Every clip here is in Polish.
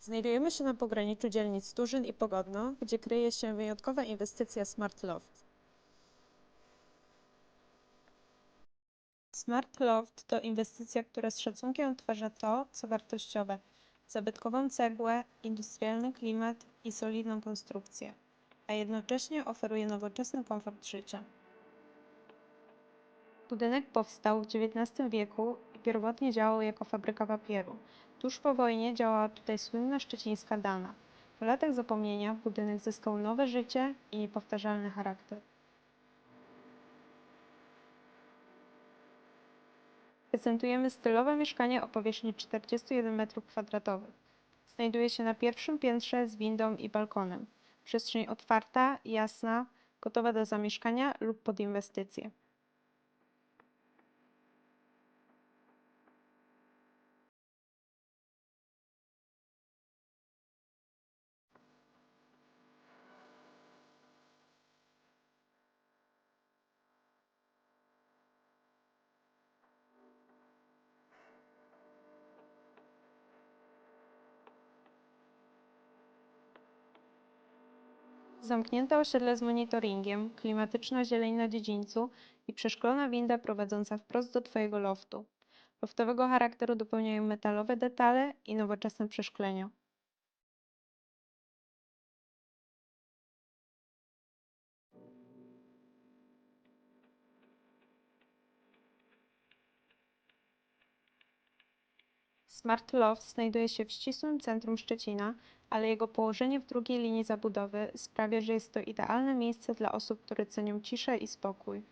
Znajdujemy się na pograniczu dzielnic Stużyn i Pogodno, gdzie kryje się wyjątkowa inwestycja Smart Loft. Smart Loft to inwestycja, która z szacunkiem odtwarza to, co wartościowe zabytkową cegłę, industrialny klimat i solidną konstrukcję, a jednocześnie oferuje nowoczesny komfort życia. Budynek powstał w XIX wieku pierwotnie działał jako fabryka papieru. Tuż po wojnie działała tutaj słynna szczecińska Dana. Po latach zapomnienia budynek zyskał nowe życie i niepowtarzalny charakter. Prezentujemy stylowe mieszkanie o powierzchni 41 m2. Znajduje się na pierwszym piętrze z windą i balkonem. Przestrzeń otwarta, jasna, gotowa do zamieszkania lub pod inwestycje. Zamknięte osiedle z monitoringiem, klimatyczna zieleń na dziedzińcu i przeszklona winda prowadząca wprost do Twojego loftu. Loftowego charakteru dopełniają metalowe detale i nowoczesne przeszklenia. Smart Loft znajduje się w ścisłym centrum Szczecina, ale jego położenie w drugiej linii zabudowy sprawia, że jest to idealne miejsce dla osób, które cenią ciszę i spokój.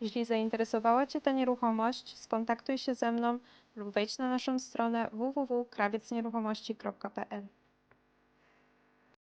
Jeśli zainteresowała Cię ta nieruchomość, skontaktuj się ze mną lub wejdź na naszą stronę www.krawiecnieruchomości.pl.